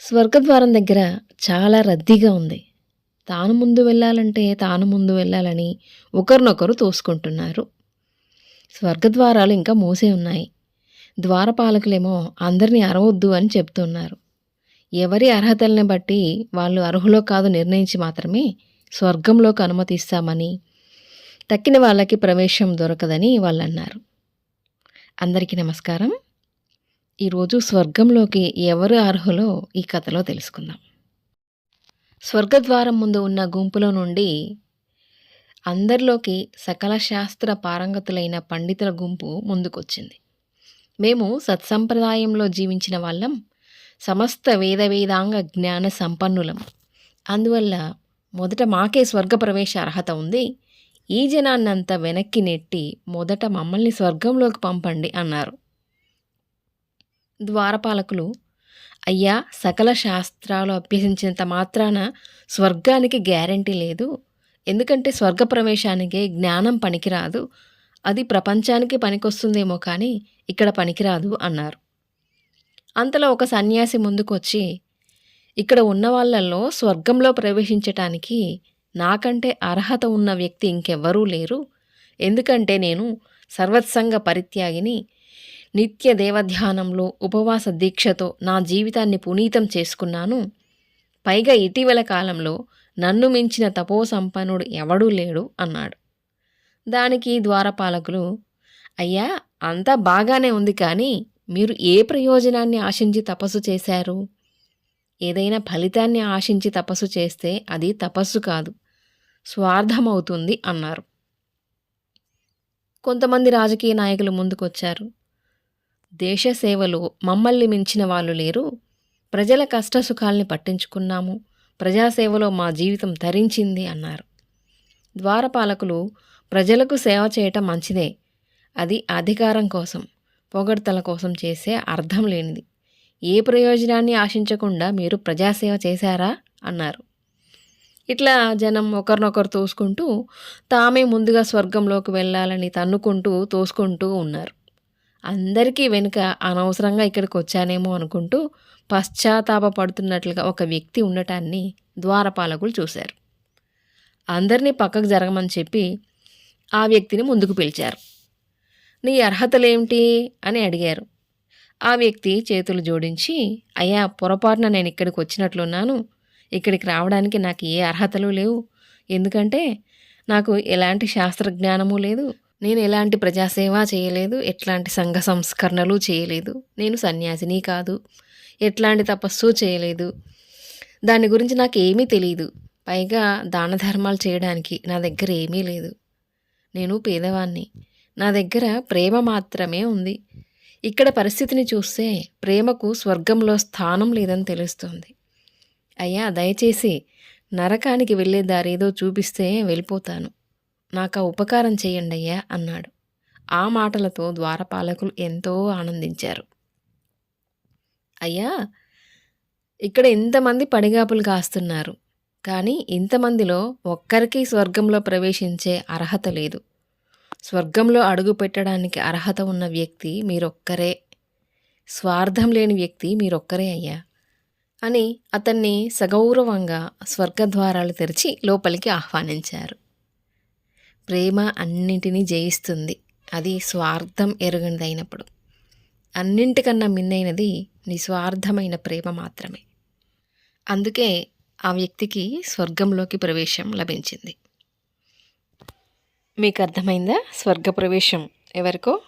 స్వర్గద్వారం దగ్గర చాలా రద్దీగా ఉంది. తాను ముందు వెళ్ళాలంటే తాను ముందు వెళ్ళాలని ఒకరినొకరు తోసుకుంటున్నారు. స్వర్గద్వారాలు ఇంకా మూసే ఉన్నాయి. ద్వారపాలకులేమో అందరినీ అరవద్దు అని చెప్తున్నారు. ఎవరి అర్హతల్ని బట్టి వాళ్ళు అర్హులో కాదు నిర్ణయించి మాత్రమే స్వర్గంలోకి అనుమతిస్తామని తక్కిన వాళ్ళకి ప్రవేశం దొరకదని వాళ్ళు అన్నారు అందరికీ నమస్కారం. ఈరోజు స్వర్గంలోకి ఎవరు అర్హులో ఈ కథలో తెలుసుకుందాం. స్వర్గద్వారం ముందు ఉన్న గుంపులో నుండి అందరిలోకి సకల శాస్త్ర పారంగతులైన పండితుల గుంపు ముందుకొచ్చింది. మేము సత్సంప్రదాయంలో జీవించిన వాళ్ళం సమస్త వేద వేదాంగ జ్ఞాన సంపన్నులం. అందువల్ల మొదట మాకే స్వర్గ ప్రవేశ అర్హత ఉంది ఈ జనాన్నంతా వెనక్కి నెట్టి మొదట మమ్మల్ని స్వర్గంలోకి పంపండి అన్నారు. ద్వారపాలకులు అయ్యా సకల శాస్త్రాలు అభ్యసించినంత మాత్రాన స్వర్గానికి గ్యారంటీ లేదు. ఎందుకంటే స్వర్గ ప్రవేశానికి జ్ఞానం పనికిరాదు. అది ప్రపంచానికి పనికొస్తుందేమో కానీ ఇక్కడ పనికిరాదు అన్నారు. అంతలో ఒక సన్యాసి ముందుకొచ్చి ఇక్కడ ఉన్న వాళ్ళల్లో స్వర్గంలో ప్రవేశించటానికి నాకంటే అర్హత ఉన్న వ్యక్తి ఇంకెవ్వరూ లేరు. ఎందుకంటే నేను సర్వత్సంగ పరిత్యాగిని నిత్య దేవధ్యానంలో ఉపవాస దీక్షతో నా జీవితాన్ని పునీతం చేసుకున్నాను. పైగా ఇటీవల కాలంలో నన్ను మించిన తపోసంపన్నుడు ఎవడూ లేడు అన్నాడు. దానికి ద్వారపాలకులు అయ్యా అంతా బాగానే ఉంది కానీ మీరు ఏ ప్రయోజనాన్ని ఆశించి తపస్సు చేశారు? ఏదైనా ఫలితాన్ని ఆశించి తపస్సు చేస్తే అది తపస్సు కాదు స్వార్థమవుతుంది అన్నారు. కొంతమంది రాజకీయ నాయకులు ముందుకొచ్చారు. దేశ సేవలో మమ్మల్ని మించిన వాళ్ళు లేరు. ప్రజల కష్టసుఖాల్ని పట్టించుకున్నాము. ప్రజాసేవలో మా జీవితం తరించింది అన్నారు. ద్వారపాలకులు ప్రజలకు సేవ చేయటం మంచిదే. అది అధికారం కోసం పొగడ్తల కోసం చేసే అర్థం లేనిది. ఏ ప్రయోజనాన్ని ఆశించకుండా మీరు ప్రజాసేవ చేశారా? అన్నారు. ఇట్లా జనం ఒకరినొకరు తోసుకుంటూ తామే ముందుగా స్వర్గంలోకి వెళ్ళాలని తన్నుకుంటూ తోసుకుంటూ ఉన్నారు. అందరికీ వెనుక అనవసరంగా ఇక్కడికి వచ్చానేమో అనుకుంటూ పశ్చాత్తాపడుతున్నట్లుగా ఒక వ్యక్తి ఉండటాన్ని ద్వారపాలకులు చూశారు. అందరినీ పక్కకు జరగమని చెప్పి ఆ వ్యక్తిని ముందుకు పిలిచారు. నీ అర్హతలేమిటి అని అడిగారు. ఆ వ్యక్తి చేతులు జోడించి అయ్యా పొరపాటున నేను ఇక్కడికి వచ్చినట్లున్నాను. ఇక్కడికి రావడానికి నాకు ఏ అర్హతలు లేవు. ఎందుకంటే నాకు ఎలాంటి శాస్త్రజ్ఞానము లేదు. నేను ఎలాంటి ప్రజాసేవ చేయలేదు ఎట్లాంటి సంఘ సంస్కరణలు చేయలేదు. నేను సన్యాసిని కాదు ఎట్లాంటి తపస్సు చేయలేదు. దాని గురించి నాకు ఏమీ తెలియదు పైగా దాన ధర్మాలు చేయడానికి నా దగ్గర ఏమీ లేదు. నేను పేదవాణ్ణి. నా దగ్గర ప్రేమ మాత్రమే ఉంది. ఇక్కడ పరిస్థితిని చూస్తే ప్రేమకు స్వర్గంలో స్థానం లేదని తెలుస్తుంది. అయ్యా దయచేసి నరకానికి వెళ్ళే దారేదో చూపిస్తే వెళ్ళిపోతాను. నాకు ఆ ఉపకారం చేయండి అయ్యా అన్నాడు. ఆ మాటలతో ద్వారపాలకులు ఎంతో ఆనందించారు. అయ్యా ఇక్కడ ఇంతమంది పడిగాపులు కాస్తున్నారు. కానీ ఇంతమందిలో ఒక్కరికి స్వర్గంలో ప్రవేశించే అర్హత లేదు. స్వర్గంలో అడుగు పెట్టడానికి అర్హత ఉన్న వ్యక్తి మీరొక్కరే. స్వార్థం లేని వ్యక్తి మీరొక్కరే అయ్యా అని అతన్ని సగౌరవంగా స్వర్గద్వారాలు తెరిచి లోపలికి ఆహ్వానించారు. ప్రేమ అన్నింటినీ జయిస్తుంది. అది స్వార్థం ఎరుగనిదైనప్పుడు. అన్నింటికన్నా మిన్నైనది నిస్వార్థమైన ప్రేమ మాత్రమే. అందుకే ఆ వ్యక్తికి స్వర్గంలోకి ప్రవేశం లభించింది. మీకు అర్థమైందా స్వర్గ ప్రవేశం ఎవరికో?